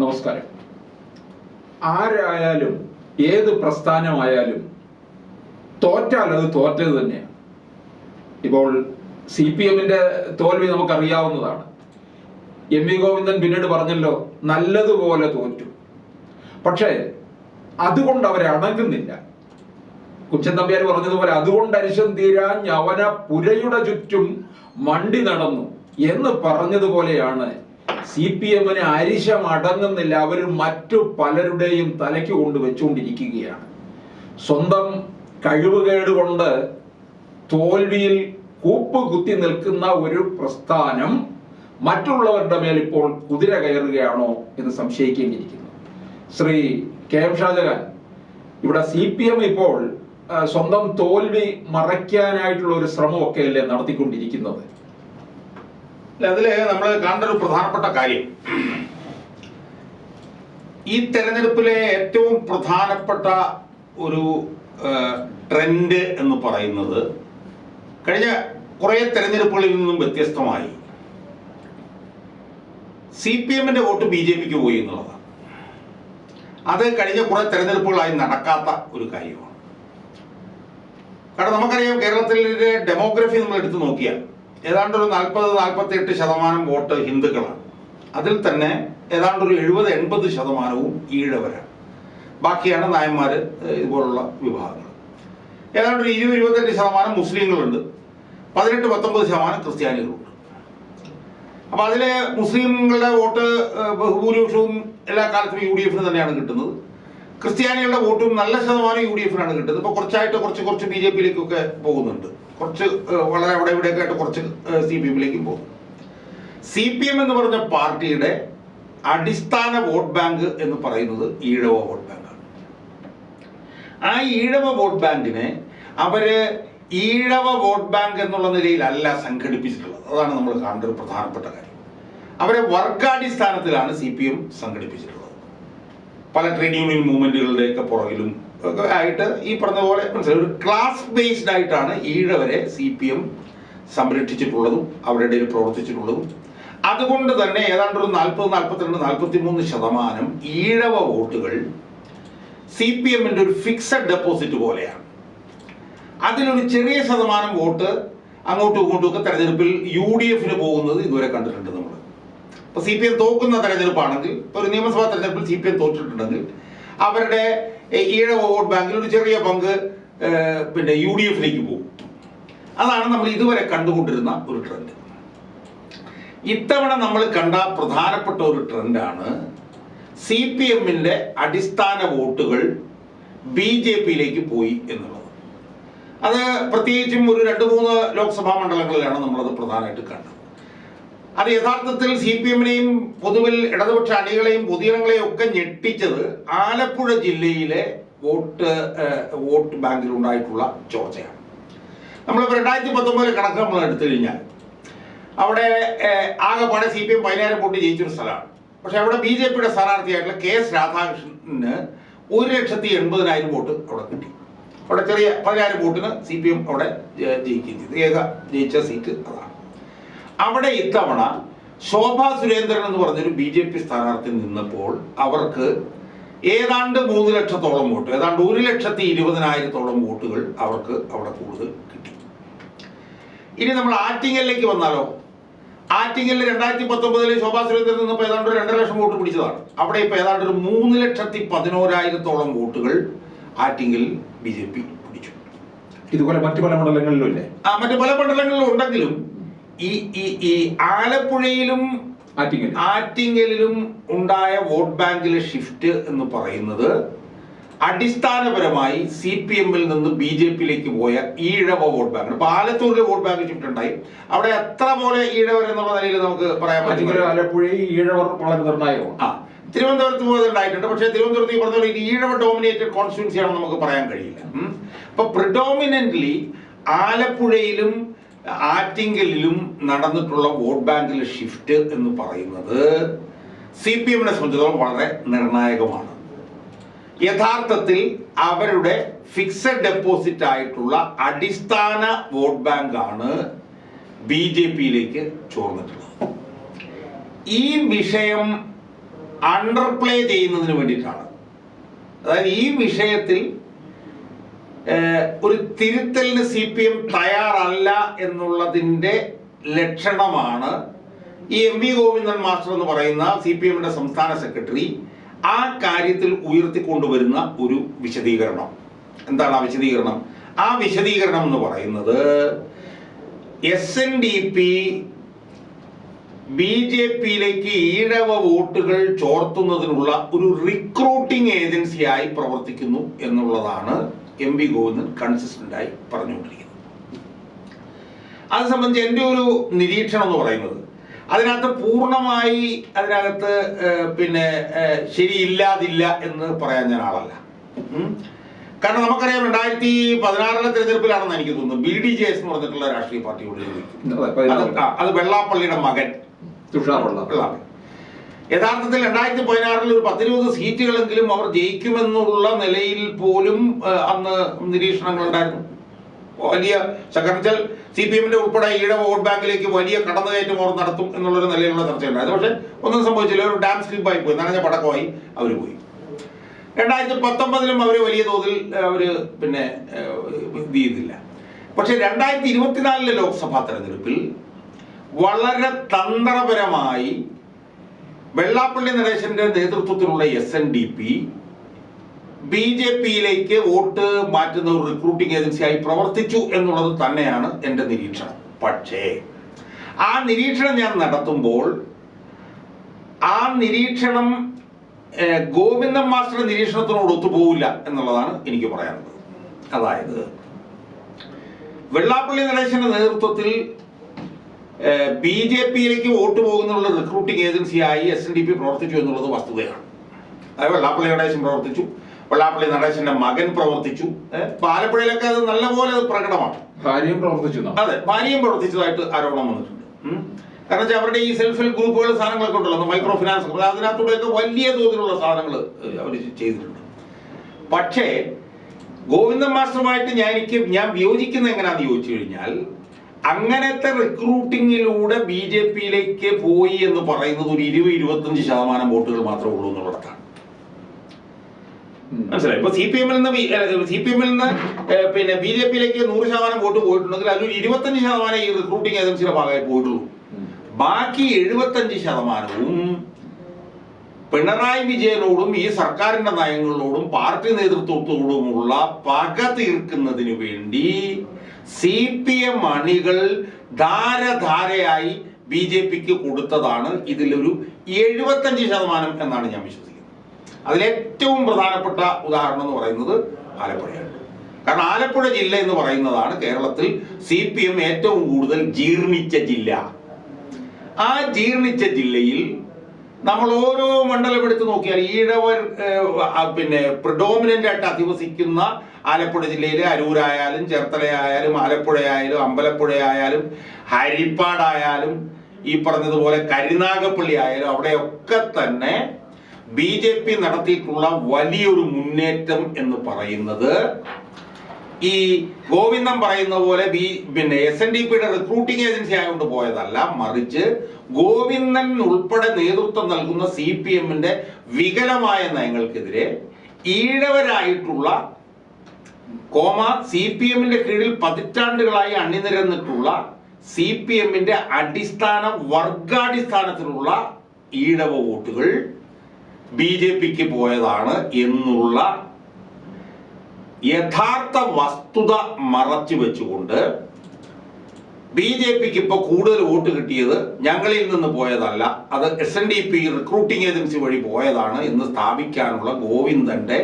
നമസ്കാരം. ആരായാലും ഏത് പ്രസ്ഥാനമായാലും തോറ്റാൽ അത് തോറ്റത് തന്നെയാണ് ഇപ്പോൾ സി പി എമ്മിന്റെ തോൽവി നമുക്കറിയാവുന്നതാണ്. എം വി ഗോവിന്ദൻ പിന്നീട് പറഞ്ഞല്ലോ നല്ലതുപോലെ തോറ്റു. പക്ഷേ അതുകൊണ്ട് അവരെ അടങ്ങുന്നില്ല. കുച്ചൻ തമ്പ്യാർ പറഞ്ഞതുപോലെ അതുകൊണ്ട് അരിശം തീരാൻ അവന പുരയുടെ ചുറ്റും മണ്ടി നടന്നു എന്ന് പറഞ്ഞതുപോലെയാണ് സി പി എമ്മിന് അരിശം അടങ്ങുന്നില്ല. അവർ മറ്റു പലരുടെയും തലയ്ക്ക് കൊണ്ട് വെച്ചുകൊണ്ടിരിക്കുകയാണ്. സ്വന്തം കഴിവുകേട് കൊണ്ട് തോൽവിയിൽ കൂപ്പ് കുത്തി നിൽക്കുന്ന ഒരു പ്രസ്ഥാനം മറ്റുള്ളവരുടെ മേൽ ഇപ്പോൾ കുതിര കയറുകയാണോ എന്ന് സംശയിക്കേണ്ടിയിരിക്കുന്നു. ശ്രീ കെ എം ഷാജഹാൻ ഇവിടെ സി പി എം ഇപ്പോൾ സ്വന്തം തോൽവി മറയ്ക്കാനായിട്ടുള്ള ഒരു ശ്രമമൊക്കെയല്ലേ നടത്തിക്കൊണ്ടിരിക്കുന്നത്? അതിൽ നമ്മൾ കാണേണ്ട ഒരു പ്രധാനപ്പെട്ട കാര്യം. ഈ തെരഞ്ഞെടുപ്പിലെ ഏറ്റവും പ്രധാനപ്പെട്ട ഒരു ട്രെൻഡ് എന്ന് പറയുന്നത് കഴിഞ്ഞ കുറേ തെരഞ്ഞെടുപ്പുകളിൽ നിന്നും വ്യത്യസ്തമായി സി പി എമ്മിന്റെ വോട്ട് ബി ജെ പിക്ക് പോയി എന്നുള്ളതാണ്. അത് കഴിഞ്ഞ കുറെ തെരഞ്ഞെടുപ്പുകളായി നടക്കാത്ത ഒരു കാര്യമാണ്. കാരണം നമുക്കറിയാം കേരളത്തിലെ ഡെമോഗ്രഫി നമ്മൾ എടുത്തു നോക്കിയാൽ ഏതാണ്ട് ഒരു നാൽപ്പത് നാൽപ്പത്തി എട്ട് ശതമാനം വോട്ട് ഹിന്ദുക്കളാണ്. അതിൽ തന്നെ ഏതാണ്ട് ഒരു എഴുപത് എൺപത് ശതമാനവും ഈഴവരാണ്. ബാക്കിയാണ് നായന്മാര് ഇതുപോലുള്ള വിഭാഗങ്ങൾ. ഏതാണ്ട് ഒരു ഇരുപത് ഇരുപത്തെട്ട് ശതമാനം മുസ്ലിങ്ങളുണ്ട്. പതിനെട്ട് പത്തൊമ്പത് ശതമാനം ക്രിസ്ത്യാനികളുണ്ട്. അപ്പൊ അതിലെ മുസ്ലിങ്ങളുടെ വോട്ട് ബഹുഭൂരിപക്ഷവും എല്ലാ കാലത്തും യു ഡി എഫിന് തന്നെയാണ് കിട്ടുന്നത്. ക്രിസ്ത്യാനികളുടെ വോട്ടും നല്ല ശതമാനം യു ഡി എഫിനാണ് കിട്ടുന്നത്. ഇപ്പൊ കുറച്ചായിട്ട് കുറച്ച് കുറച്ച് ബി ജെ പിയിലേക്കൊക്കെ പോകുന്നുണ്ട്. കുറച്ച് വളരെ അവിടെ ഇവിടെയൊക്കെ ആയിട്ട് കുറച്ച് സി പി എമ്മിലേക്കും പോകും. സി പി എം എന്ന് പറഞ്ഞ പാർട്ടിയുടെ അടിസ്ഥാന വോട്ട് ബാങ്ക് എന്ന് പറയുന്നത് ഈഴവ വോട്ട് ബാങ്കാണ്. ആ ഈഴവ വോട്ട് ബാങ്കിനെ അവർ ഈഴവ വോട്ട് ബാങ്ക് എന്നുള്ള നിലയിലല്ല സംഘടിപ്പിച്ചിട്ടുള്ളത്. അതാണ് നമ്മൾ കാണേണ്ട ഒരു പ്രധാനപ്പെട്ട കാര്യം. അവരെ വർഗാടിസ്ഥാനത്തിലാണ് സി പി എം സംഘടിപ്പിച്ചിട്ടുള്ളത്. പല ട്രേഡ് യൂണിയൻ മൂവ്മെന്റുകളുടെ ഒക്കെ പുറകിലും ഒക്കെ ആയിട്ട് ഈ പറഞ്ഞ പോലെ മനസ്സിലായി. ഒരു ക്ലാസ് ബേസ്ഡ് ആയിട്ടാണ് ഈഴവരെ സി പി എം സംരക്ഷിച്ചിട്ടുള്ളതും അവരുടെ ഇടയിൽ പ്രവർത്തിച്ചിട്ടുള്ളതും. അതുകൊണ്ട് തന്നെ ഏതാണ്ട് ഒരു നാൽപ്പത് നാൽപ്പത്തിരണ്ട് നാൽപ്പത്തി മൂന്ന് ശതമാനം ഈഴവ വോട്ടുകൾ സി പി എമ്മിന്റെ ഒരു ഫിക്സഡ് ഡെപ്പോസിറ്റ് പോലെയാണ്. അതിലൊരു ചെറിയ ശതമാനം വോട്ട് അങ്ങോട്ടും ഇങ്ങോട്ടും ഒക്കെ തെരഞ്ഞെടുപ്പിൽ യു ഡി എഫിന് പോകുന്നത് ഇതുവരെ കണ്ടിട്ടുണ്ട് നമ്മൾ ഇപ്പൊ സി പി എം തോക്കുന്ന തെരഞ്ഞെടുപ്പാണെങ്കിൽ ഇപ്പൊ ഒരു നിയമസഭാ തെരഞ്ഞെടുപ്പിൽ സി പി എം തോറ്റിട്ടുണ്ടെങ്കിൽ അവരുടെ ഈഴ വോട്ട് ബാങ്കിൽ ഒരു ചെറിയ പങ്ക് പിന്നെ യു ഡി എഫിലേക്ക് പോകും. അതാണ് നമ്മൾ ഇതുവരെ കണ്ടുകൊണ്ടിരുന്ന ഒരു ട്രെൻഡ്. ഇത്തവണ നമ്മൾ കണ്ട പ്രധാനപ്പെട്ട ഒരു ട്രെൻഡാണ് സി പി എമ്മിന്റെ അടിസ്ഥാന വോട്ടുകൾ ബി ജെ പിയിലേക്ക് പോയി എന്നുള്ളത്. അത് പ്രത്യേകിച്ചും ഒരു രണ്ട് മൂന്ന് ലോക്സഭാ മണ്ഡലങ്ങളിലാണ് നമ്മളത് പ്രധാനമായിട്ട് കണ്ടത്. അത് യഥാർത്ഥത്തിൽ സി പി എമ്മിനെയും പൊതുവിൽ ഇടതുപക്ഷ അണികളെയും പൊതുജനങ്ങളെയും ഒക്കെ ഞെട്ടിച്ചത് ആലപ്പുഴ ജില്ലയിലെ വോട്ട് വോട്ട് ബാങ്കിൽ ഉണ്ടായിട്ടുള്ള ചോർച്ചയാണ്. നമ്മളിപ്പോൾ രണ്ടായിരത്തി പത്തൊമ്പതിലെ കണക്ക് നമ്മൾ എടുത്തു കഴിഞ്ഞാൽ അവിടെ ആകെപ്പാടെ സി പി എം പതിനായിരം വോട്ട് ജയിച്ചൊരു സ്ഥലമാണ്. പക്ഷെ അവിടെ ബി ജെ പിയുടെ സ്ഥാനാർത്ഥിയായിട്ടുള്ള കെ എസ് രാധാകൃഷ്ണന് ഒരു ലക്ഷത്തി എൺപതിനായിരം വോട്ട് അവിടെ കിട്ടി. അവിടെ ചെറിയ പതിനായിരം വോട്ടിന് സി പി എം അവിടെ ജയിക്കുകയും ചെയ്തു. ഏക ജയിച്ച സീറ്റ് അതാണ്. അവിടെ ഇത്തവണ ശോഭാ സുരേന്ദ്രൻ എന്ന് പറഞ്ഞൊരു ബി ജെ പി സ്ഥാനാർത്ഥി നിന്നപ്പോൾ അവർക്ക് ഏതാണ്ട് മൂന്ന് ലക്ഷത്തോളം വോട്ട് ഏതാണ്ട് ഒരു ലക്ഷത്തി ഇരുപതിനായിരത്തോളം വോട്ടുകൾ അവർക്ക് അവിടെ കൂടുതൽ കിട്ടി. ഇനി നമ്മൾ ആറ്റിങ്ങലിലേക്ക് വന്നാലോ? ആറ്റിങ്ങലിൽ രണ്ടായിരത്തി പത്തൊമ്പതിൽ ശോഭാ സുരേന്ദ്രൻ നിന്നപ്പോൾ ഏതാണ്ട് ഒരു രണ്ടര ലക്ഷം വോട്ട് പിടിച്ചതാണ്. അവിടെ ഇപ്പോൾ ഏതാണ്ട് ഒരു മൂന്ന് ലക്ഷത്തി പതിനോരായിരത്തോളം വോട്ടുകൾ ആറ്റിങ്ങലിൽ ബി ജെ പി പിടിച്ചു. ഇതുപോലെ മറ്റു പല മണ്ഡലങ്ങളിലും ഇല്ലേ? ആ മറ്റു പല മണ്ഡലങ്ങളിലും ഉണ്ടെങ്കിലും ഈ ഈ ഈ ആലപ്പുഴയിലും ആറ്റിങ്ങലിലും ഉണ്ടായ വോട്ട് ബാങ്കിലെ ഷിഫ്റ്റ് എന്ന് പറയുന്നത് അടിസ്ഥാനപരമായി സി പി എമ്മിൽ നിന്ന് ബി ജെ പിയിലേക്ക് പോയ ഈഴവ വോട്ട് ബാങ്ക് ഇപ്പൊ ആലത്തൂരിലെ വോട്ട് ബാങ്ക് ഷിഫ്റ്റ് ഉണ്ടായി അവിടെ എത്ര പോലെ ഈഴവർ എന്നുള്ള നിലയിൽ നമുക്ക് പറയാൻ പറ്റും? പറ്റില്ല ആലപ്പുഴയിൽ ഈഴവർ വളരെ നിർണായകമാണ്. ആ തിരുവനന്തപുരത്ത് പോയത് ഉണ്ടായിട്ടുണ്ട് പക്ഷേ തിരുവനന്തപുരത്ത് ഈ പറഞ്ഞ ഈഴവ ഡോമിനേറ്റഡ് കോൺസ്റ്റിറ്റ്യൻസി ആണെന്ന് നമുക്ക് പറയാൻ കഴിയില്ല. അപ്പൊ പ്രിഡോമിനന്റ്ലി ആലപ്പുഴയിലും ആറ്റിങ്കലിലും നടന്നിട്ടുള്ള വോട്ട് ബാങ്കിലെ ഷിഫ്റ്റ് എന്ന് പറയുന്നത് സി പി എമ്മിനെ സംബന്ധിച്ചിടത്തോളം വളരെ നിർണായകമാണ്. യഥാർത്ഥത്തിൽ അവരുടെ ഫിക്സഡ് ഡെപ്പോസിറ്റ് ആയിട്ടുള്ള അടിസ്ഥാന വോട്ട് ബാങ്കാണ് ബി ജെ പിയിലേക്ക് ചോർന്നിട്ടുള്ളത്. ഈ വിഷയം അണ്ടർപ്ലേ ചെയ്യുന്നതിന് വേണ്ടിയിട്ടാണ്. അതായത് ഈ വിഷയത്തിൽ ഒരു തിരുത്തലിന് സി പി എം തയ്യാറല്ല എന്നുള്ളതിന്റെ ലക്ഷണമാണ് ഈ എം വി ഗോവിന്ദൻ മാസ്റ്റർ എന്ന് പറയുന്ന സി പി എമ്മിന്റെ സംസ്ഥാന സെക്രട്ടറി ആ കാര്യത്തിൽ ഉയർത്തിക്കൊണ്ടുവരുന്ന ഒരു വിശദീകരണം. എന്താണ് ആ വിശദീകരണം? ആ വിശദീകരണം എന്ന് പറയുന്നത് S N D P B J പിയിലേക്ക് ഈഴവ വോട്ടുകൾ ചോർത്തുന്നതിനുള്ള ഒരു റിക്രൂട്ടിംഗ് ഏജൻസിയായി പ്രവർത്തിക്കുന്നു എന്നുള്ളതാണ് എം വി ഗോവിന്ദൻ കൺസിസ്റ്റന്റായി പറഞ്ഞുകൊണ്ടിരിക്കുന്നത് അത് സംബന്ധിച്ച് എന്റെ ഒരു നിരീക്ഷണം എന്ന് പറയുന്നത് അതിനകത്ത് പൂർണമായി അതിനകത്ത് പിന്നെ ശരിയില്ലാതില്ല എന്ന് പറയാൻ ഞാൻ ആളല്ല. കാരണം നമുക്കറിയാം രണ്ടായിരത്തി പതിനാറിലെ തെരഞ്ഞെടുപ്പിലാണെന്ന് എനിക്ക് തോന്നുന്നു. ബി ഡി ജെ എസ് എന്ന് പറഞ്ഞിട്ടുള്ള രാഷ്ട്രീയ പാർട്ടിയോട് അത് വെള്ളാപ്പള്ളിയുടെ മകൻ. തുഷാർ വെള്ള വെള്ളാപ്പള്ളി. യഥാർത്ഥത്തിൽ രണ്ടായിരത്തി പതിനാറിൽ ഒരു പത്തിരുപത് സീറ്റുകളെങ്കിലും അവർ ജയിക്കുമെന്നുള്ള നിലയിൽ പോലും അന്ന് നിരീക്ഷണങ്ങൾ ഉണ്ടായിരുന്നു. വലിയ ശങ്കർച്ചൽ സി പി എമ്മിന്റെ ഉൾപ്പെടെ ഈഴ വോട്ട് ബാങ്കിലേക്ക് വലിയ കടന്നുകയറ്റം അവർ നടത്തും എന്നുള്ളൊരു നിലയിലുള്ള ചർച്ചയുണ്ടായിരുന്നു പക്ഷെ ഒന്നും സംഭവിച്ചില്ല. ഒരു ഡാം സ്ലിപ്പായി പോയി. നനഞ്ഞ പടക്കമായി അവർ പോയി. രണ്ടായിരത്തി പത്തൊമ്പതിലും അവർ വലിയ തോതിൽ അവർ പിന്നെ ഇത് ചെയ്തില്ല. പക്ഷെ രണ്ടായിരത്തി ഇരുപത്തിനാലിലെ ലോക്സഭാ തെരഞ്ഞെടുപ്പിൽ വളരെ തന്ത്രപരമായി വെള്ളാപ്പള്ളി നരേശന്റെ നേതൃത്വത്തിലുള്ള S N D P B J പിയിലേക്ക് വോട്ട് മാറ്റുന്ന ഒരു റിക്രൂട്ടിംഗ് ഏജൻസിയായി പ്രവർത്തിച്ചു എന്നുള്ളത് തന്നെയാണ് എന്റെ നിരീക്ഷണം. പക്ഷേ ആ നിരീക്ഷണം ഞാൻ നടത്തുമ്പോൾ ആ നിരീക്ഷണം ഗോവിന്ദൻ മാസ്റ്റർ നിരീക്ഷണത്തിനോട് ഒത്തുപോകില്ല എന്നുള്ളതാണ് എനിക്ക് പറയാനുള്ളത്. അതായത് വെള്ളാപ്പള്ളി നരേശന്റെ നേതൃത്വത്തിൽ ബി ജെ പിയിലേക്ക് വോട്ട് പോകുന്നുള്ള റിക്രൂട്ടിംഗ് ഏജൻസിയായി എസ് എൻ ഡി പി പ്രവർത്തിച്ചു എന്നുള്ളത് വസ്തുതയാണ്. അതായത് വെള്ളാപ്പള്ളി നടേശൻ പ്രവർത്തിച്ചു. വെള്ളാപ്പള്ളി നടേശന്റെ മകൻ പ്രവർത്തിച്ചു. ആലപ്പുഴയിലൊക്കെ അത് നല്ലപോലെ അത് പ്രകടമാണ്. ഭാര്യയും പ്രവർത്തിച്ചു അതെ ഭാര്യയും പ്രവർത്തിച്ചതായിട്ട് ആരോപണം വന്നിട്ടുണ്ട്. കാരണം വെച്ചാൽ അവരുടെ ഈ സെൽഫ് ഹെൽപ്പ് ഗ്രൂപ്പുകൾ സാധനങ്ങളൊക്കെ ഉണ്ടല്ലോ മൈക്രോ ഫിനാൻസ് അതിനകത്തൂടെയൊക്കെ വലിയ തോതിലുള്ള സാധനങ്ങൾ അവർ ചെയ്തിട്ടുണ്ട്. പക്ഷേ ഗോവിന്ദൻ മാസ്റ്ററുമായിട്ട് ഞാൻ എനിക്ക് ഞാൻ വിയോജിക്കുന്നത് എങ്ങനെയാണെന്ന് ചോദിച്ചു കഴിഞ്ഞാൽ അങ്ങനത്തെ റിക്രൂട്ടിങ്ങിലൂടെ ബി ജെ പിയിലേക്ക് പോയി എന്ന് പറയുന്നത് ഒരു ഇരുപത് ഇരുപത്തഞ്ച് ശതമാനം വോട്ടുകൾ മാത്രമേ ഉള്ളൂ എന്നുള്ളതാണ്. മനസ്സിലായി ഇപ്പൊ സി പി എമ്മിൽ നിന്ന് സി പി എമ്മിൽ നിന്ന് പിന്നെ ബി ജെ പിയിലേക്ക് നൂറ് ശതമാനം വോട്ട് പോയിട്ടുണ്ടെങ്കിൽ അതിലൊരു ഇരുപത്തഞ്ച് ശതമാനം ഈ റിക്രൂട്ടിംഗ് ഏജൻസിയുടെ ഭാഗമായി പോയിട്ടുള്ളൂ. ബാക്കി എഴുപത്തഞ്ച് ശതമാനവും പിണറായി വിജയനോടും ഈ സർക്കാരിന്റെ നയങ്ങളോടും പാർട്ടി നേതൃത്വത്തോടുമുള്ള പക തീർക്കുന്നതിന് വേണ്ടി സി പി എം അണികൾ ധാരധാരയായി ബി ജെ പിക്ക് കൊടുത്തതാണ് ഇതിലൊരു എഴുപത്തഞ്ച് ശതമാനം എന്നാണ് ഞാൻ വിശ്വസിക്കുന്നത്. അതിലേറ്റവും പ്രധാനപ്പെട്ട ഉദാഹരണം എന്ന് പറയുന്നത് ആലപ്പുഴയാണ്. കാരണം ആലപ്പുഴ ജില്ല എന്ന് പറയുന്നതാണ് കേരളത്തിൽ സി പി എം ഏറ്റവും കൂടുതൽ ജീർണിച്ച ജില്ല. ആ ജീർണിച്ച ജില്ലയിൽ നമ്മൾ ഓരോ മണ്ഡലം എടുത്ത് നോക്കിയാൽ ഈഴവർ പിന്നെ പ്രിഡോമിനന്റ് ആയിട്ട് അധിവസിക്കുന്ന ആലപ്പുഴ ജില്ലയിൽ അരൂരായാലും ചേർത്തലയായാലും ആലപ്പുഴയായാലും അമ്പലപ്പുഴയായാലും ഹരിപ്പാടായാലും ഈ പറഞ്ഞതുപോലെ കരുനാഗപ്പള്ളി ആയാലും അവിടെയൊക്കെ തന്നെ ബി ജെ പി നടത്തിയിട്ടുള്ള വലിയൊരു മുന്നേറ്റം എന്ന് പറയുന്നത് ഈ ഗോവിന്ദം പറയുന്ന പോലെ ബി പിന്നെ എസ് എൻ ഡി പിയുടെ റിക്രൂട്ടിംഗ് ഏജൻസി ആയതുകൊണ്ട് പോയതല്ല മറിച്ച് ഗോവിന്ദൻ ഉൾപ്പെടെ നേതൃത്വം നൽകുന്ന സി പി എമ്മിന്റെ വികലമായ നയങ്ങൾക്കെതിരെ ഈഴവരായിട്ടുള്ള കോമ സി പി എമ്മിന്റെ കീഴിൽ പതിറ്റാണ്ടുകളായി അണിനിരന്നിട്ടുള്ള സി പി എമ്മിന്റെ അടിസ്ഥാന വർഗാടിസ്ഥാനത്തിലുള്ള ഈടവ വോട്ടുകൾ ബി ജെ പിക്ക് പോയതാണ് എന്നുള്ള യഥാർത്ഥ വസ്തുത മറച്ചു വെച്ചുകൊണ്ട് ബി ജെ പിക്ക് ഇപ്പോൾ കൂടുതൽ വോട്ട് കിട്ടിയത് ഞങ്ങളിൽ നിന്ന് പോയതല്ല. അത് S N D P recruiting agency വഴി പോയതാണ് എന്ന് സ്ഥാപിക്കാനുള്ള ഗോവിന്ദന്റെ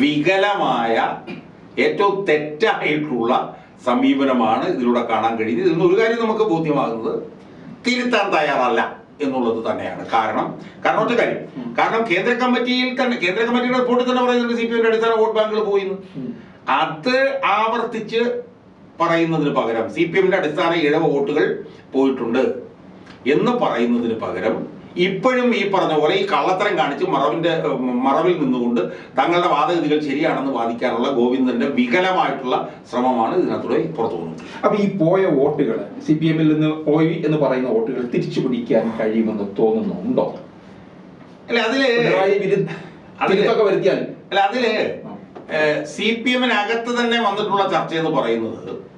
വികലമായ ഏറ്റവും തെറ്റായിട്ടുള്ള സമീപനമാണ് ഇതിലൂടെ കാണാൻ കഴിയുന്നത്. ഇതിൽ ഒരു കാര്യം നമുക്ക് ബോധ്യമാകുന്നത് തിരുത്താൻ തയ്യാറല്ല എന്നുള്ളത് തന്നെയാണ് കാരണം. കാരണം ഒറ്റ കാര്യം. കാരണം കേന്ദ്ര കമ്മിറ്റിയിൽ തന്നെ കേന്ദ്ര കമ്മിറ്റിയുടെ റിപ്പോർട്ടിൽ തന്നെ പറയുന്നുണ്ട് സി പി എമ്മിന്റെ അടിസ്ഥാന വോട്ട് ബാങ്കിൽ പോയി അത് ആവർത്തിച്ച് പറയുന്നതിന് പകരം സി പി എമ്മിന്റെ അടിസ്ഥാന ഇഴവ വോട്ടുകൾ പോയിട്ടുണ്ട് എന്ന് പറയുന്നതിന് പകരം ഇപ്പോഴും ഈ പറഞ്ഞ പോലെ ഈ കള്ളത്തരം കാണിച്ച് മറവിന്റെ മറവിൽ നിന്നുകൊണ്ട് തങ്ങളുടെ വാദഗതികൾ ശരിയാണെന്ന് വാദിക്കാനുള്ള ഗോവിന്ദന്റെ വികലമായിട്ടുള്ള ശ്രമമാണ് ഇതിനകത്തൂടെ പുറത്തു പോകുന്നത് അപ്പൊ ഈ പോയ വോട്ടുകൾ സി പി എമ്മിൽ നിന്ന് പോയി എന്ന് പറയുന്ന വോട്ടുകൾ തിരിച്ചു പിടിക്കാൻ കഴിയുമെന്ന് തോന്നുന്നുണ്ടോ? അല്ല അതിൽ അതിലൊക്കെ വരുത്തിയാൽ. അല്ല അതിൽ സി പി എമ്മിനകത്ത് തന്നെ വന്നിട്ടുള്ള ചർച്ച എന്ന് പറയുന്നത്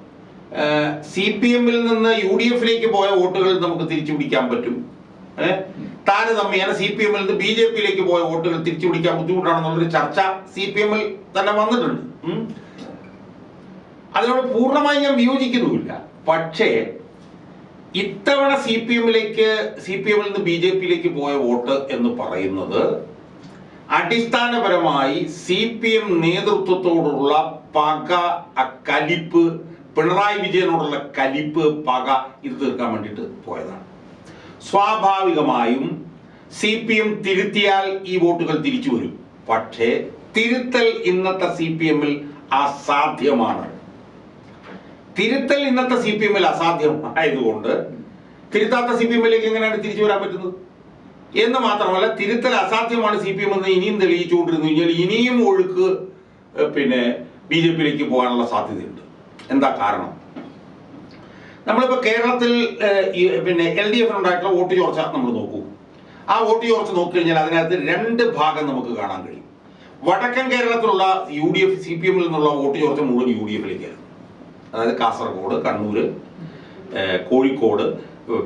സി പി എമ്മിൽ നിന്ന് യു ഡി എഫിലേക്ക് പോയ വോട്ടുകൾ നമുക്ക് തിരിച്ചു പിടിക്കാൻ പറ്റും. ഏഹ് താരതമ്യേന സി പി എമ്മിൽ നിന്ന് ബി ജെ പിയിലേക്ക് പോയ വോട്ടുകൾ തിരിച്ചു പിടിക്കാൻ ബുദ്ധിമുട്ടാണെന്നുള്ളൊരു ചർച്ച സി പി എമ്മിൽ തന്നെ വന്നിട്ടുണ്ട്. അതിനോട് പൂർണമായി ഞാൻ വിയോജിക്കുന്നുമില്ല. പക്ഷേ ഇത്തവണ സി പി എമ്മിലേക്ക് സി പി എമ്മിൽ നിന്ന് ബി ജെ പിയിലേക്ക് പോയ വോട്ട് എന്ന് പറയുന്നത് അടിസ്ഥാനപരമായി സി പി എം നേതൃത്വത്തോടുള്ള പക കലിപ്പ് പിണറായി വിജയനോടുള്ള കലിപ്പ് പക ഇത് തീർക്കാൻ വേണ്ടിയിട്ട് പോയതാണ്. സ്വാഭാവികമായും സി പി എം തിരുത്തിയാൽ ഈ വോട്ടുകൾ തിരിച്ചു വരും. പക്ഷേ തിരുത്തൽ ഇന്നത്തെ സി പി എമ്മിൽ അസാധ്യമാണ്. തിരുത്തൽ ഇന്നത്തെ സി പി എമ്മിൽ അസാധ്യമായതുകൊണ്ട് തിരുത്താത്ത സി പി എമ്മിലേക്ക് എങ്ങനെയാണ് തിരിച്ചു വരാൻ പറ്റുന്നത്? എന്ന് മാത്രമല്ല തിരുത്തൽ അസാധ്യമാണ് സി പി എം എന്ന് ഇനിയും തെളിയിച്ചുകൊണ്ടിരുന്നു. കഴിഞ്ഞാൽ ഇനിയും ഒഴുക്ക് പിന്നെ ബി ജെ പിയിലേക്ക് പോകാനുള്ള സാധ്യതയുണ്ട്. എന്താ കാരണം? നമ്മളിപ്പോൾ കേരളത്തിൽ പിന്നെ എൽ ഡി എഫിനുണ്ടായിട്ടുള്ള വോട്ട് ചോർച്ച നമ്മൾ നോക്കൂ. ആ വോട്ട് ചോർച്ച നോക്കിക്കഴിഞ്ഞാൽ അതിനകത്ത് രണ്ട് ഭാഗം നമുക്ക് കാണാൻ കഴിയും. വടക്കൻ കേരളത്തിലുള്ള U D F C P എമ്മിൽ നിന്നുള്ള വോട്ട് ചോർച്ച മുഴുവൻ യു ഡി എഫിലേക്കായിരുന്നു അതായത് കാസർഗോഡ് കണ്ണൂര് കോഴിക്കോട്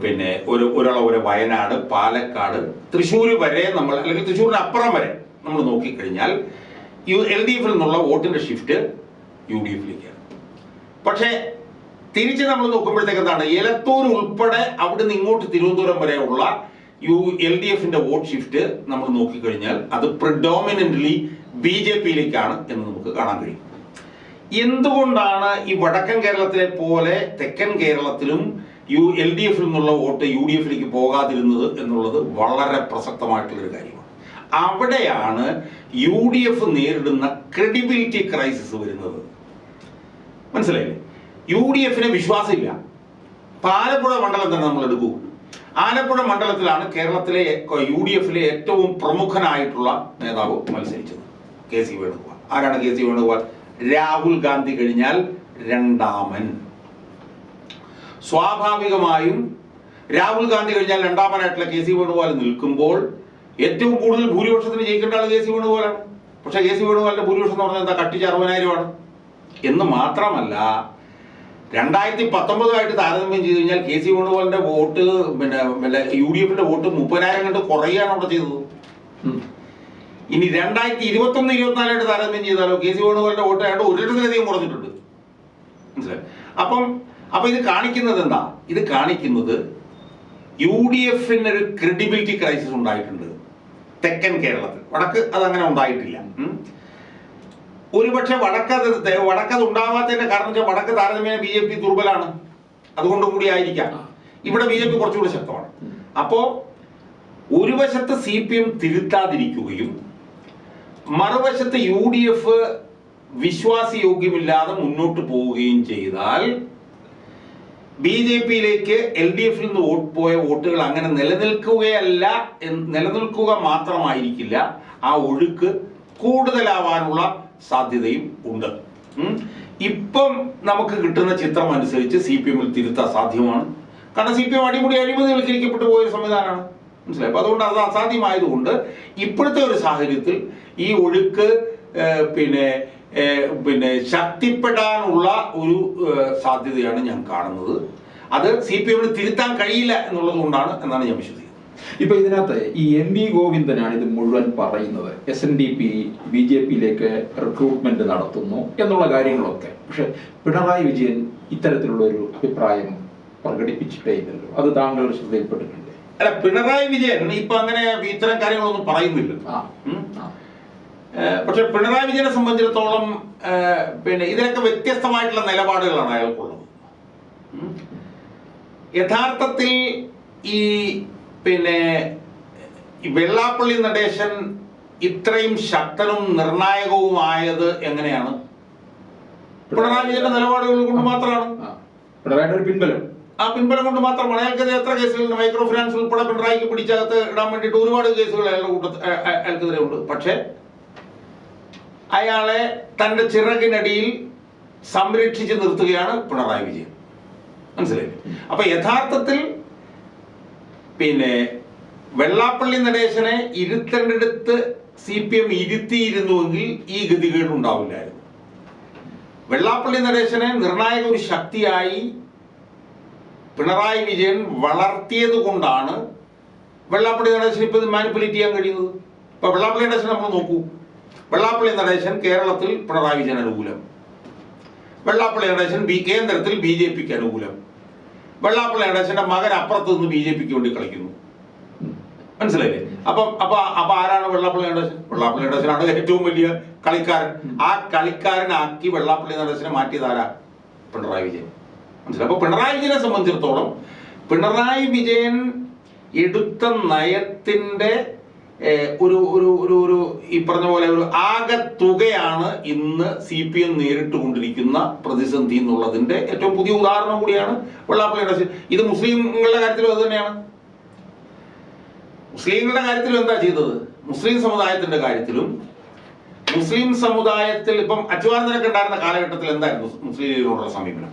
പിന്നെ ഒരു ഒരളവ് വയനാട് പാലക്കാട് തൃശ്ശൂർ വരെ നമ്മൾ അല്ലെങ്കിൽ തൃശ്ശൂരിന് അപ്പുറം വരെ നമ്മൾ നോക്കിക്കഴിഞ്ഞാൽ യു എൽ ഡി എഫിൽ നിന്നുള്ള വോട്ടിന്റെ ഷിഫ്റ്റ് യു ഡി എഫിലേക്കാണ്. പക്ഷേ തിരിച്ച് നമ്മൾ നോക്കുമ്പോഴത്തേക്ക് എന്താണ്? എലത്തൂർ ഉൾപ്പെടെ അവിടുന്ന് ഇങ്ങോട്ട് തിരുവനന്തപുരം വരെയുള്ള യു എൽ ഡി എഫിന്റെ വോട്ട് ഷിഫ്റ്റ് നമ്മൾ നോക്കിക്കഴിഞ്ഞാൽ അത് പ്രിഡോമിനന്റ്ലി ബി ജെ പിയിലേക്കാണ് എന്ന് നമുക്ക് കാണാൻ കഴിയും. എന്തുകൊണ്ടാണ് ഈ വടക്കൻ കേരളത്തിലെ പോലെ തെക്കൻ കേരളത്തിലും യു എൽ ഡി എഫിൽ നിന്നുള്ള വോട്ട് യു ഡി എഫിലേക്ക് പോകാതിരുന്നത് എന്നുള്ളത് വളരെ പ്രസക്തമായിട്ടുള്ളൊരു കാര്യമാണ്. അവിടെയാണ് യു ഡി എഫ് നേരിടുന്ന ക്രെഡിബിലിറ്റി ക്രൈസിസ് വരുന്നത്. മനസ്സിലായില്ലേ? യു ഡി എഫിന് വിശ്വാസമില്ല. അപ്പൊ ആലപ്പുഴ മണ്ഡലം തന്നെ നമ്മൾ എടുക്കൂ. ആലപ്പുഴ മണ്ഡലത്തിലാണ് കേരളത്തിലെ യു ഡി എഫിലെ ഏറ്റവും പ്രമുഖനായിട്ടുള്ള നേതാവ് മത്സരിച്ചത്. K C Venugopal. ആരാണ് കെ സി വേണുഗോപാൽ? രാഹുൽ ഗാന്ധി കഴിഞ്ഞാൽ രണ്ടാമൻ. സ്വാഭാവികമായും രാഹുൽ ഗാന്ധി കഴിഞ്ഞാൽ രണ്ടാമനായിട്ടുള്ള കെ സി വേണുഗോപാൽ നിൽക്കുമ്പോൾ ഏറ്റവും കൂടുതൽ ഭൂരിപക്ഷത്തിന് ജയിക്കേണ്ട ആൾ കെ സി വേണുഗോപാലാണ്. പക്ഷേ കെ സി വേണുഗോപാലിന്റെ ഭൂരിപക്ഷം എന്ന് പറഞ്ഞാൽ എന്താ കട്ടിച്ച് അറുപതിനായിരമാണ്. എന്ന് മാത്രമല്ല രണ്ടായിരത്തി പത്തൊമ്പതുമായിട്ട് താരതമ്യം ചെയ്ത് കഴിഞ്ഞാൽ കെ സി വേണുഗോപാലിന്റെ വോട്ട് പിന്നെ യു ഡി എഫിന്റെ വോട്ട് മുപ്പതിനായിരം കണ്ട് കുറയുകയാണ് അവിടെ ചെയ്തത്. ഇനി രണ്ടായിരത്തി ഇരുപത്തി ഒന്ന് ഇരുപത്തിനാലായിട്ട് താരതമ്യം ചെയ്താലോ കെ സി വേണുഗോപാലിന്റെ വോട്ട് ആയിട്ട് ഒരു ലക്ഷത്തിലധികം കുറഞ്ഞിട്ടുണ്ട് മനസ്സിലായി? അപ്പം അപ്പൊ ഇത് കാണിക്കുന്നത് എന്താ? ഇത് കാണിക്കുന്നത് യു ഡി എഫിന് ഒരു ക്രെഡിബിലിറ്റി ക്രൈസിസ് ഉണ്ടായിട്ടുണ്ട് തെക്കൻ കേരളത്തിൽ. വടക്ക് അതങ്ങനെ ഉണ്ടായിട്ടില്ല. ഒരുപക്ഷെ വടക്കത് വടക്കത് ഉണ്ടാവാത്തതിന്റെ കാരണം വെച്ചാൽ വടക്ക് താരതമ്യേന ബി ജെ പി ദുർബലാണ്. അതുകൊണ്ടും കൂടി ആയിരിക്കാം. ഇവിടെ ബി ജെ പി കുറച്ചുകൂടി ശക്തമാണ്. അപ്പോ ഒരു വശത്ത് സി പി എം തിരുത്താതിരിക്കുകയും മറുവശത്ത് യു ഡി എഫ് വിശ്വാസയോഗ്യമില്ലാതെ മുന്നോട്ട് പോവുകയും ചെയ്താൽ ബി ജെ പിയിലേക്ക് എൽ ഡി എഫിൽ നിന്ന് വോട്ട് പോയ വോട്ടുകൾ അങ്ങനെ നിലനിൽക്കുകയല്ല നിലനിൽക്കുക മാത്രമായിരിക്കില്ല. ആ ഒഴുക്ക് കൂടുതലാവാനുള്ള സാധ്യതയും ഉണ്ട്. ഇപ്പം നമുക്ക് കിട്ടുന്ന ചിത്രം അനുസരിച്ച് സി പി എമ്മിൽ തിരുത്താൻ സാധ്യമാണ്. കാരണം സി പി എം അടിമുടി അഴിമതിവൽക്കരിക്കപ്പെട്ടു പോയ സംവിധാനമാണ്. മനസ്സിലായി? അപ്പൊ അതുകൊണ്ട് അത് അസാധ്യമായതുകൊണ്ട് ഇപ്പോഴത്തെ ഒരു സാഹചര്യത്തിൽ ഈ ഒഴുക്ക് പിന്നെ പിന്നെ ശക്തിപ്പെടാനുള്ള ഒരു സാധ്യതയാണ് ഞാൻ കാണുന്നത്. അത് സി പി എമ്മിന് തിരുത്താൻ കഴിയില്ല എന്നുള്ളത് കൊണ്ടാണ് എന്നാണ് ഞാൻ വിശ്വസിക്കുന്നത്. ഇപ്പൊ ഇതിനകത്ത് ഈ എം വി ഗോവിന്ദനാണ് ഇത് മുഴുവൻ പറയുന്നത്. S N D P B J പിയിലേക്ക് റിക്രൂട്ട്മെന്റ് നടത്തുന്നു എന്നുള്ള കാര്യങ്ങളൊക്കെ. പക്ഷെ പിണറായി വിജയൻ ഇത്തരത്തിലുള്ള ഒരു അഭിപ്രായം പ്രകടിപ്പിച്ചിട്ടേ ഇല്ലല്ലോ. അത് താങ്കളുടെ ശ്രദ്ധയിൽപ്പെട്ടിട്ടുണ്ട്? അല്ല പിണറായി വിജയൻ ഇപ്പൊ അങ്ങനെ ഇത്തരം കാര്യങ്ങളൊന്നും പറയുന്നില്ല. പക്ഷെ പിണറായി വിജയനെ സംബന്ധിച്ചിടത്തോളം പിന്നെ ഇതിനൊക്കെ വ്യത്യസ്തമായിട്ടുള്ള നിലപാടുകളാണ് അയാൾക്കുള്ളത്. യഥാർത്ഥത്തിൽ ഈ പിന്നെ വെള്ളാപ്പള്ളി നടേശൻ ഇത്രയും ശക്തനും നിർണായകവുമായത് എങ്ങനെയാണ്? പിണറായി വിജയന്റെ നിലപാടുകൾ കൊണ്ട് മാത്രമാണ്. പിണറായിയുടെ ഒരു പിൻബലം. ആ പിൻബലം കൊണ്ട് മാത്രമാണ്. അയാൾക്കെതിരെ എത്ര കേസുകളുണ്ട്? മൈക്രോ ഫിനാൻസ് ഉൾപ്പെടെ പിണറായിക്ക് പിടിച്ചകത്ത് ഇടാൻ വേണ്ടിയിട്ട് ഒരുപാട് കേസുകൾ അയാളുടെ കൂട്ടത്തിൽ അയ- അയ- അയാൾക്കെതിരെ ഉണ്ട്. പക്ഷേ അയാളെ തന്റെ ചിറകിനടിയിൽ സംരക്ഷിച്ച് നിർത്തുകയാണ് പിണറായി വിജയൻ. മനസ്സിലായി അപ്പൊ യഥാർത്ഥത്തിൽ പിന്നെ വെള്ളാപ്പള്ളി നടേശനെ ഇരുത്തേണ്ടടുത്ത് സി പി എം ഇരുത്തിയിരുന്നുവെങ്കിൽ ഈ ഗതികേട് ഉണ്ടാവില്ലായിരുന്നു. വെള്ളാപ്പള്ളി നടേശനെ നിർണായക ഒരു ശക്തിയായി പിണറായി വിജയൻ വളർത്തിയത് കൊണ്ടാണ് വെള്ളാപ്പള്ളി നടേശൻ ഇപ്പൊ മാനിപ്പുലേറ്റ് ചെയ്യാൻ കഴിയുന്നത്. ഇപ്പൊ വെള്ളാപ്പള്ളി നടേശൻ നമ്മൾ നോക്കൂ. വെള്ളാപ്പള്ളി നടേശൻ കേരളത്തിൽ പിണറായി വിജയൻ അനുകൂലം. വെള്ളാപ്പള്ളി നടേശൻ കേന്ദ്രത്തിൽ ബി ജെ പിക്ക് അനുകൂലം. വെള്ളാപ്പള്ളി നടേശന്റെ മകൻ അപ്പുറത്ത് നിന്ന് ബി ജെ പിക്ക് വേണ്ടി കളിക്കുന്നു. മനസ്സിലായില്ലേ? അപ്പൊ അപ്പൊ അപ്പൊ ആരാണ് വെള്ളാപ്പള്ളി നടേശൻ? വെള്ളാപ്പള്ളി നടേശനാണ് ഏറ്റവും വലിയ കളിക്കാരൻ. ആ കളിക്കാരനാക്കി വെള്ളാപ്പള്ളി നടേശനെ മാറ്റിയത് ആരാ? പിണറായി വിജയൻ. മനസ്സിലായി? അപ്പൊ പിണറായി വിജയനെ സംബന്ധിച്ചിടത്തോളം പിണറായി വിജയൻ എടുത്ത നയത്തിന്റെ ഒരു ഒരു ഒരു ഒരു ഈ പറഞ്ഞ പോലെ ഒരു ആകെ തുകയാണ് ഇന്ന് സി പി എം നേരിട്ട് കൊണ്ടിരിക്കുന്ന പ്രതിസന്ധി എന്നുള്ളതിന്റെ ഏറ്റവും പുതിയ ഉദാഹരണം കൂടിയാണ് വെള്ളാപ്പള്ളി ഇത് മുസ്ലിങ്ങളുടെ കാര്യത്തിലും അത് തന്നെയാണ്. മുസ്ലിങ്ങളുടെ കാര്യത്തിലും എന്താ ചെയ്തത്? മുസ്ലിം സമുദായത്തിന്റെ കാര്യത്തിലും മുസ്ലിം സമുദായത്തിൽ ഇപ്പം അച്ചുവാനന്ദനൊക്കെ ഉണ്ടായിരുന്ന കാലഘട്ടത്തിൽ എന്തായിരുന്നു മുസ്ലിം ലീഗിനോടുള്ള സമീപനം?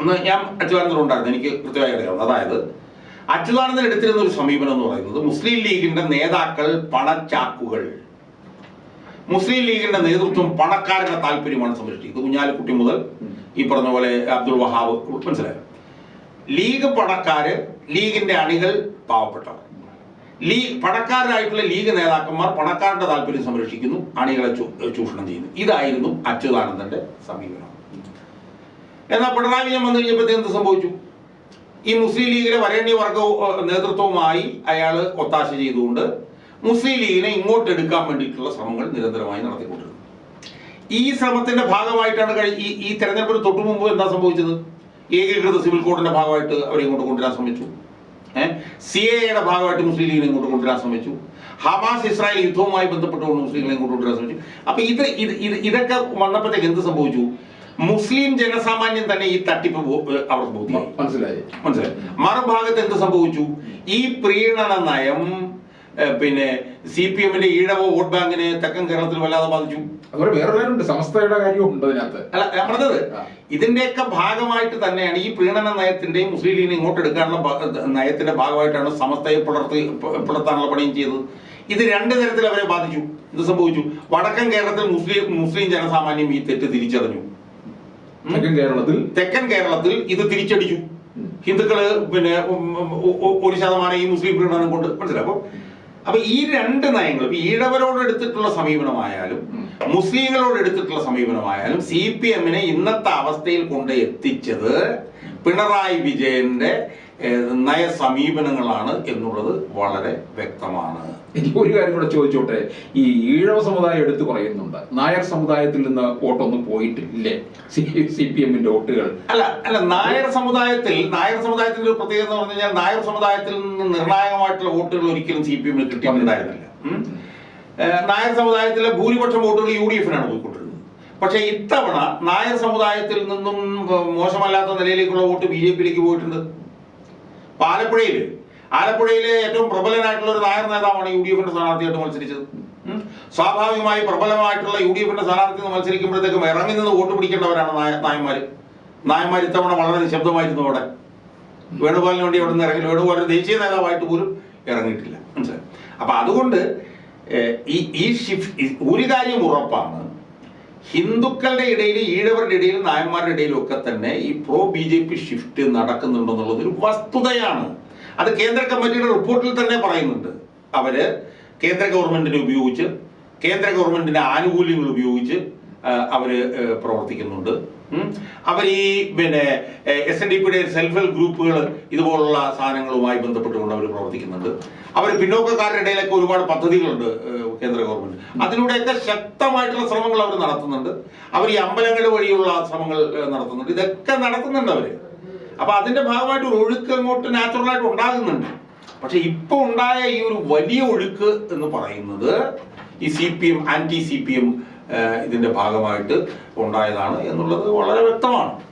അന്ന് ഞാൻ അച്യുതാനന്ദൻ ഉണ്ടായിരുന്നു എനിക്ക് കൃത്യമായി അറിയാവുന്നത്. അതായത് അച്യുതാനന്ദൻ എടുത്തിരുന്ന ഒരു സമീപനം എന്ന് പറയുന്നത് മുസ്ലിം ലീഗിന്റെ നേതാക്കൾ പണച്ചാക്കുകൾ മുസ്ലിം ലീഗിന്റെ നേതൃത്വം പണക്കാരുടെ താല്പര്യമാണ് സംരക്ഷിക്കുന്നത് കുഞ്ഞാലിക്കുട്ടി മുതൽ ഈ പറഞ്ഞ പോലെ അബ്ദുൾ വഹാബ് മനസ്സിലായോ? ലീഗ് പണക്കാര് ലീഗിന്റെ അണികൾ പാവപ്പെട്ടവർ. ലീഗ് പണക്കാരായിട്ടുള്ള ലീഗ് നേതാക്കന്മാർ പണക്കാരുടെ താല്പര്യം സംരക്ഷിക്കുന്നു അണികളെ ചൂഷണം ചെയ്യുന്നു. ഇതായിരുന്നു അച്യുതാനന്ദന്റെ സമീപനം. എന്നാൽ പിണറായി വിജയൻ വന്നു കഴിഞ്ഞപ്പോഴത്തേക്ക് എന്ത് സംഭവിച്ചു? ഈ മുസ്ലിം ലീഗിലെ വരേണ്യ വർഗ നേതൃത്വവുമായി അയാൾ ഒത്താശ ചെയ്തുകൊണ്ട് മുസ്ലിം ലീഗിനെ ഇങ്ങോട്ട് എടുക്കാൻ വേണ്ടിയിട്ടുള്ള ശ്രമങ്ങൾ നിരന്തരമായി നടത്തിക്കൊണ്ടിരുന്നു. ഈ ശ്രമത്തിന്റെ ഭാഗമായിട്ടാണ് കഴിഞ്ഞ ഈ ഈ തെരഞ്ഞെടുപ്പിന് തൊട്ടു മുമ്പ് എന്താ സംഭവിച്ചത്? ഏകീകൃത സിവിൽ കോഡിന്റെ ഭാഗമായിട്ട് അവരെ ഇങ്ങോട്ട് കൊണ്ടുവരാൻ ശ്രമിച്ചു. സി എയുടെ ഭാഗമായിട്ട് മുസ്ലിം ലീഗിനെ ഇങ്ങോട്ട് കൊണ്ടുവരാൻ ശ്രമിച്ചു. ഹമാസ് ഇസ്രായേൽ യുദ്ധവുമായി ബന്ധപ്പെട്ടുകൊണ്ട് മുസ്ലിങ്ങളെ ഇങ്ങോട്ട് കൊണ്ടുവരാൻ ശ്രമിച്ചു. അപ്പൊ ഇത് ഇത് ഇതൊക്കെ വന്നപ്പോഴത്തേക്ക് എന്ത് സംഭവിച്ചു? മുസ്ലിം ജനസാമാന്യം തന്നെ ഈ തട്ടിപ്പ് അവർക്ക് ബോധ്യമായി മനസ്സിലായി. മനസ്സിലായി. മറുഭാഗത്ത് എന്ത് സംഭവിച്ചു? ഈ പ്രീണന നയം പിന്നെ സി പി എമ്മിന്റെ ഈഴവ വോട്ട് ബാങ്കിനെ തെക്കൻ കേരളത്തിൽ വല്ലാതെ ബാധിച്ചു. അതുപോലെ വേറെ കാര്യമുണ്ട് സമസ്തയുടെ കാര്യവും ഉണ്ട് അതിനകത്ത്. അല്ല ഞാൻ പറഞ്ഞത് ഇതിന്റെയൊക്കെ ഭാഗമായിട്ട് തന്നെയാണ് ഈ പ്രീണന നയത്തിന്റെയും മുസ്ലിം ലീഗിനെ ഇങ്ങോട്ട് എടുക്കാനുള്ള ഭ- നയത്തിന്റെ ഭാഗമായിട്ടാണ് സമസ്തയെ പുലർത്തി പുലർത്താനുള്ള പണിയും ചെയ്തത്. ഇത് രണ്ട് തരത്തിൽ അവരെ ബാധിച്ചു. ഇത് സംഭവിച്ചു? വടക്കൻ കേരളത്തിൽ മുസ്ലിം മുസ്ലിം ജനസാമാന്യം ഈ തെറ്റ് തിരിച്ചറിഞ്ഞു. തെക്കൻ കേരളത്തിൽ. തെക്കൻ കേരളത്തിൽ ഇത് തിരിച്ചടിച്ചു. ഹിന്ദുക്കൾ പിന്നെ ഒരു ശതമാനം ഈ മുസ്ലിം പ്രീണനം കൊണ്ട് മനസ്സിലാക്കും അപ്പൊ ഈ രണ്ട് നയങ്ങളും ഈ ഈഴവരോട് എടുത്തിട്ടുള്ള സമീപനമായാലും മുസ്ലിങ്ങളോട് എടുത്തിട്ടുള്ള സമീപനമായാലും സി പി എമ്മിനെ ഇന്നത്തെ അവസ്ഥയിൽ കൊണ്ട് എത്തിച്ചത് പിണറായി വിജയന്റെ നയ സമീപനങ്ങളാണ് എന്നുള്ളത് വളരെ വ്യക്തമാണ്. എനിക്ക് ഒരു കാര്യം കൂടെ ചോദിച്ചോട്ടെ? ഈ ഈഴവ സമുദായം എടുത്തു പറയുന്നുണ്ട്. നായർ സമുദായത്തിൽ നിന്ന് വോട്ടൊന്നും പോയിട്ടില്ലേ? സി പി എമ്മിന്റെ വോട്ടുകൾ. അല്ല അല്ല നായർ സമുദായത്തിൽ നായർ സമുദായത്തിന്റെ ഒരു പ്രത്യേകത എന്ന് പറഞ്ഞു കഴിഞ്ഞാൽ നായർ സമുദായത്തിൽ നിന്ന് നിർണായകമായിട്ടുള്ള വോട്ടുകൾ ഒരിക്കലും സി പി എമ്മിന് കിട്ടിയിട്ടുണ്ടായിരുന്നില്ല നായർ സമുദായത്തിലെ ഭൂരിപക്ഷം വോട്ടുകൾ യു ഡി എഫിനാണ് പോയിക്കൊണ്ടിരുന്നത്. പക്ഷേ ഇത്തവണ നായർ സമുദായത്തിൽ നിന്നും മോശമല്ലാത്ത നിലയിലേക്കുള്ള വോട്ട് ബി ജെ പിയിലേക്ക് പോയിട്ടുണ്ട്. ഇപ്പൊ ആലപ്പുഴയിൽ ആലപ്പുഴയിലെ ഏറ്റവും പ്രബലനായിട്ടുള്ള ഒരു നായർ നേതാവാണ് യു ഡി എഫിന്റെ സ്ഥാനാർത്ഥിയായിട്ട് മത്സരിച്ചത്. സ്വാഭാവികമായി പ്രബലമായിട്ടുള്ള യു ഡി എഫിന്റെ സ്ഥാനാർത്ഥി മത്സരിക്കുമ്പോഴത്തേക്കും ഇറങ്ങി നിന്ന് വോട്ട് പിടിക്കേണ്ടവരാണ് നായ- നായന്മാര്. നായന്മാർ ഇത്തവണ വളരെ നിശബ്ദമായിരുന്നു അവിടെ. വേണുഗോപാലിന് വേണ്ടി അവിടെ നിന്ന് ഇറങ്ങില്ല വേണുഗോപാൽ ദേശീയ നേതാവായിട്ട് പോലും ഇറങ്ങിയിട്ടില്ല. മനസ്സിലായി? അപ്പൊ അതുകൊണ്ട് ഈ ഈ ഷിഫ്റ്റ് ഒരു കാര്യം ഉറപ്പാണ്. ഹിന്ദുക്കളുടെ ഇടയിൽ ഈഴവരുടെ ഇടയിൽ നായന്മാരുടെ ഇടയിലും ഒക്കെ തന്നെ ഈ pro B J P shift നടക്കുന്നുണ്ടെന്നുള്ളത് ഒരു വസ്തുതയാണ് അത് കേന്ദ്ര കമ്മിറ്റിയുടെ റിപ്പോർട്ടിൽ തന്നെ പറയുന്നുണ്ട് അവർ കേന്ദ്ര ഗവൺമെന്റിനെ ഉപയോഗിച്ച് കേന്ദ്ര ഗവൺമെന്റിന്റെ ആനുകൂല്യങ്ങൾ ഉപയോഗിച്ച് അവർ പ്രവർത്തിക്കുന്നുണ്ട്. അവർ ഈ പിന്നെ എസ് എൻ ഡി പിയുടെ സെൽഫ് ഹെൽപ്പ് ഗ്രൂപ്പുകൾ ഇതുപോലുള്ള സാധനങ്ങളുമായി ബന്ധപ്പെട്ടുകൊണ്ട് അവർ പ്രവർത്തിക്കുന്നുണ്ട്. അവർ പിന്നോക്കക്കാരുടെ ഇടയിലൊക്കെ ഒരുപാട് പദ്ധതികളുണ്ട് കേന്ദ്ര ഗവൺമെന്റ്. അതിലൂടെയൊക്കെ ശക്തമായിട്ടുള്ള ശ്രമങ്ങൾ അവർ നടത്തുന്നുണ്ട്. അവർ ഈ അമ്പലങ്ങൾ വഴിയുള്ള ശ്രമങ്ങൾ നടത്തുന്നുണ്ട്. ഇതൊക്കെ നടത്തുന്നുണ്ട് അവർ അപ്പൊ അതിന്റെ ഭാഗമായിട്ട് ഒരു ഒഴുക്ക് അങ്ങോട്ട് നാച്ചുറലായിട്ട് ഉണ്ടാകുന്നുണ്ട്. പക്ഷെ ഇപ്പൊ ഉണ്ടായ ഈ ഒരു വലിയ ഒഴുക്ക് എന്ന് പറയുന്നത് ഈ C P M anti C P M ഇതിന്റെ ഭാഗമായിട്ട് ഉണ്ടായതാണ് എന്നുള്ളത് വളരെ വ്യക്തമാണ്.